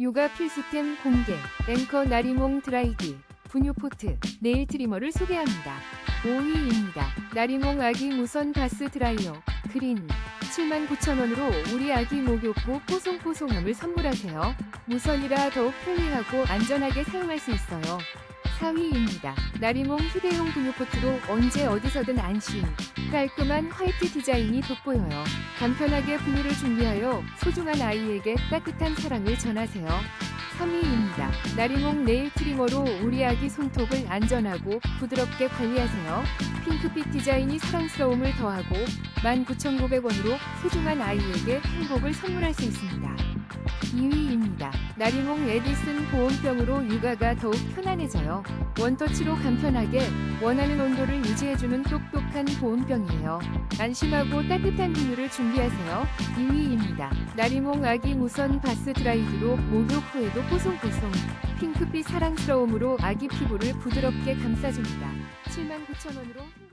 요가 필수템 공개, 앵커 나리몽 드라이기, 분유 포트, 네일 트리머를 소개합니다. 5위입니다. 나리몽 아기 무선 바스 드라이어, 그린. 79,000원으로 우리 아기 목욕고 뽀송뽀송함을 선물하세요. 무선이라 더욱 편리하고 안전하게 사용할 수 있어요. 4위입니다. 나리몽 휴대용 포트로 언제 어디서든 안심. 깔끔한 화이트 디자인이 돋보여요. 간편하게 분유를 준비하여 소중한 아이에게 따뜻한 사랑을 전하세요. 3위입니다. 나리몽 네일 트리머로 우리 아기 손톱을 안전하고 부드럽게 관리하세요. 핑크빛 디자인이 사랑스러움을 더하고 19,900원으로 소중한 아이에게 행복을 선물할 수 있습니다. 2위입니다. 나리몽 에디슨 보온병으로 육아가 더욱 편안해져요. 원터치로 간편하게 원하는 온도를 유지해주는 똑똑한 보온병이에요. 안심하고 따뜻한 분유를 준비하세요. 2위입니다. 나리몽 아기 무선 바스 드라이기로 목욕 후에도 뽀송뽀송 핑크빛 사랑스러움으로 아기 피부를 부드럽게 감싸줍니다. 79,000원으로